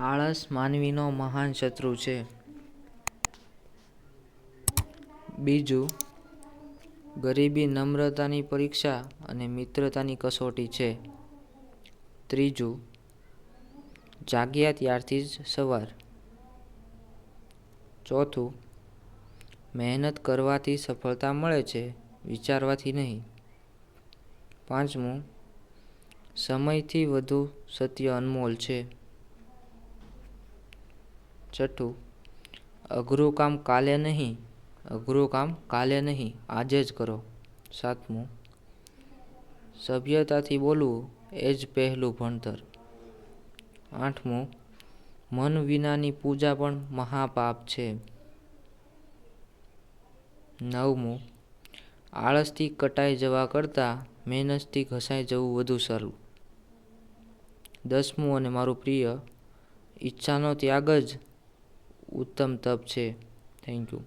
આળસ માનવીનો મહાન શત્રુ છે. બીજું, ગરીબી નમ્રતાની પરીક્ષા અને મિત્રતાની કસોટી છે. ત્રીજું જાગ્યા ત્યારથી જ સવાર. ચોથું, મહેનત કરવાથી સફળતા મળે છે, વિચારવાથી નહીં. પાંચમું, સમયથી વધુ સત્ય અનમોલ છે. છઠ્ઠું અઘરું કામ કાલે નહીં, અઘરું કામ કાલે નહીં, આજે જ કરો. સાતમું. સભ્યતાથી બોલવું એ જ પહેલું ભણતર. આઠમું. મન વિનાની પૂજા પણ મહાપાપ છે. નવમું. આળસથી કટાઈ જવા કરતાં મહેનતથી ઘસાઈ જવું વધુ સારું. દસમું અને મારું પ્રિય, ઈચ્છાનો ત્યાગ જ ઉત્તમ તપ છે. Thank you